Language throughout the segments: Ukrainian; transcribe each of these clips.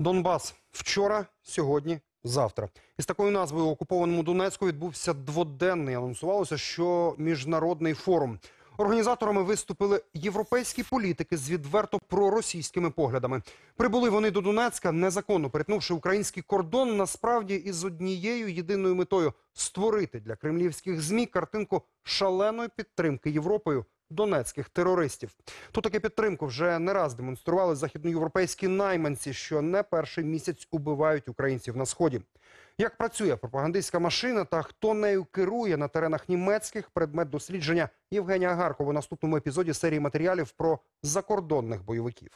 Донбас вчора, сьогодні, завтра. Із такою назвою окупованому Донецьку відбувся дводенний. Анонсувалося, що міжнародний форум. Організаторами виступили європейські політики з відверто проросійськими поглядами. Прибули вони до Донецька, незаконно перетнувши український кордон, насправді із однією єдиною метою створити для кремлівських змі картинку шаленої підтримки Європою донецьких терористів. Ту таки підтримку вже не раз демонстрували західноєвропейські найманці, що не перший місяць убивають українців на сході. Як працює пропагандистська машина та хто нею керує на теренах німецьких предмет дослідження Євгенія Гаркова у наступному епізоді серії матеріалів про закордонних бойовиків.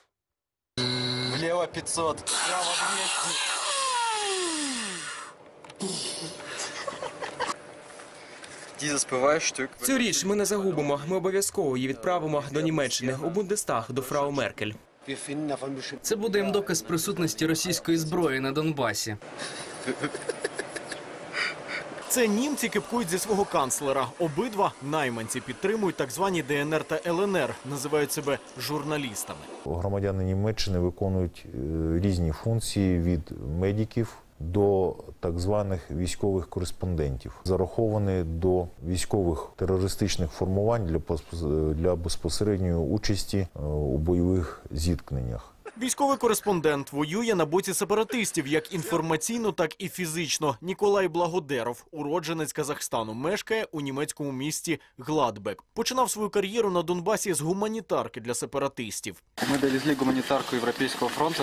Влево 500. Право 200. Ті заспіваєш. Цю річ ми не загубимо. Ми обов'язково її відправимо до Німеччини у Бундестаг до фрау Меркель. Це буде їм доказ присутності російської зброї на Донбасі. Це німці кипкують зі свого канцлера. Обидва найманці підтримують так звані ДНР та ЛНР, називають себе журналістами. Громадяни Німеччини виконують е, різні функції від медиків до так званих військових кореспондентів, зараховані до військових терористичних формувань для для безпосередньої участі е, у бойових зіткненнях. Військовий кореспондент воює на боці сепаратистів як інформаційно, так і фізично. Ніколай Благодеров, уродженець Казахстану, мешкає у німецькому місті Гладбек. Починав свою кар'єру на Донбасі з гуманітарки для сепаратистів. Ми довезли гуманітарку Європейського фронту.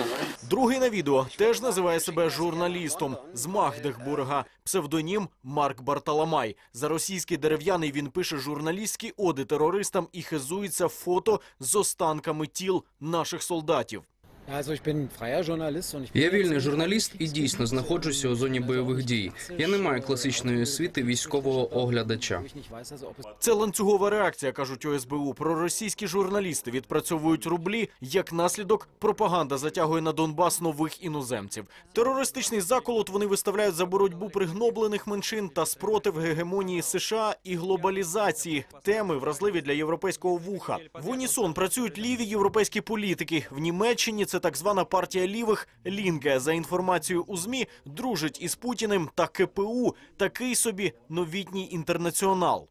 Другий на відео теж називає себе журналістом з Магдехбурга. Псевдонім Марк Барталамай. За російський дерев'яний він пише журналістські оди терористам і хизується фото з останками тіл наших солдатів. Я вільний журналіст і дійсно знаходжуся у зоні бойових дій. Я не маю класичної освіти військового оглядача. Це ланцюгова реакція, кажуть у СБУ. Проросійські журналісти відпрацьовують рублі. Як наслідок, пропаганда затягує на Донбас нових іноземців. Терористичний заколот вони виставляють за боротьбу пригноблених меншин та спротив гегемонії США і глобалізації. Теми вразливі для європейського вуха. В унісон працюють ліві європейські політики. В Німеччині це так звана партія лівих Лінге. За інформацією у змі дружить із Путіним та КПУ. Такий собі новітній інтернаціонал.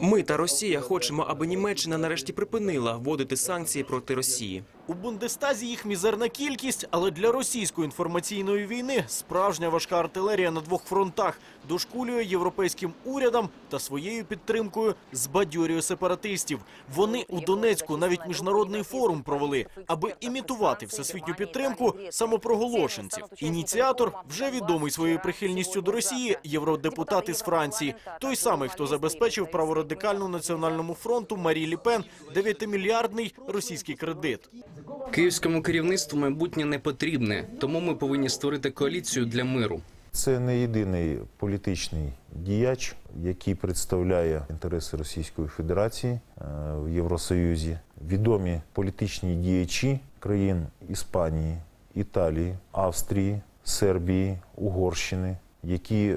Ми та Росія хочемо, аби Німеччина нарешті припинила вводити санкції проти Росії. У Бундестазі їх мізерна кількість, але для російської інформаційної війни справжня важка артилерія на двох фронтах дошкулює європейським урядам та своєю підтримкою збадьорює сепаратистів. Вони у Донецьку навіть міжнародний форум провели, аби імітувати всесвітню підтримку самопроголошенців. Ініціатор вже відомий своєю прихильністю до Росії, євродепутат із Франції, той самий, хто забезпечив праворадикальну національному фронту Марі Лі Пен 9-мільярдний російський кредит. Київському керівництву майбутнє не потрібне, тому ми повинні створити коаліцію для миру. Це не єдиний політичний діяч, який представляє інтереси Російської Федерації е, в Євросоюзі. Відомі політичні діячі країн Іспанії, Італії, Австрії, Сербії, Угорщини, які е,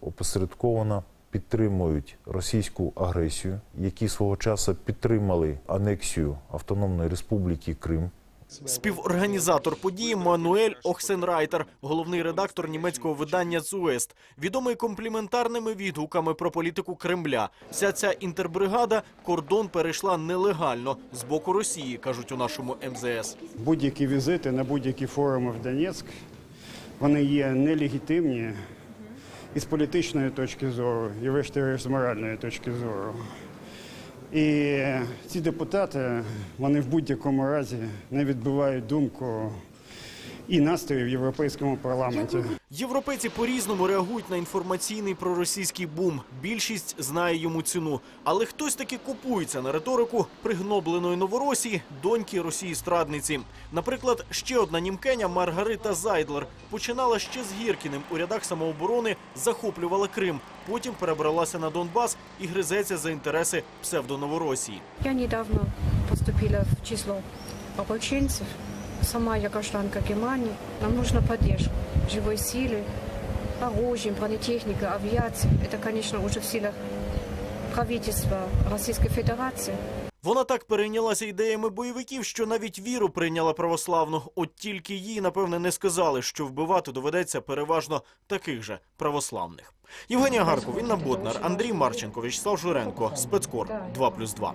опосередковано підтримують російську агресію, які свого часу підтримали анексію Автономної Республіки Крим Співорганізатор події Мануель Охсенрайтер, головний редактор німецького видання «Зуест», відомий компліментарними відгуками про політику Кремля. Вся ця інтербригада кордон перейшла нелегально з боку Росії, кажуть у нашому МЗС. Будь-які візити на будь-які форуми в Донецьк, вони є нелегітимні і з політичної точки зору, і врешті з моральної точки зору. І ці депутати, вони в будь-якому разі не відбивають думку і настрої в європейському парламенті. Європейці по-різному реагують на інформаційний проросійський бум. Більшість знає йому ціну. Але хтось таки купується на риторику пригнобленої Новоросії, доньки Росії-страдниці. Наприклад, ще одна німкеня Маргарита Зайдлер починала ще з Гіркіним у рядах самооборони, захоплювала Крим. Потім перебралася на Донбас і гризеться за інтереси псевдоноворосії. Я недавно поступила в число ополченцев. Сама я гражданка Германии. Нам нужна поддержка живой силы, оружием, бронетехника, авиации. Это, конечно, уже в силах правительства Российской Федерации. Вона так перейнялася ідеями бойовиків, що навіть віру прийняла православну. От тільки їй, напевне, не сказали, що вбивати доведеться переважно таких же православних. Євгенія Гарков, Інна Боднар, Андрій Марченко, Вячеслав Журенко, Спецкор 2+,2.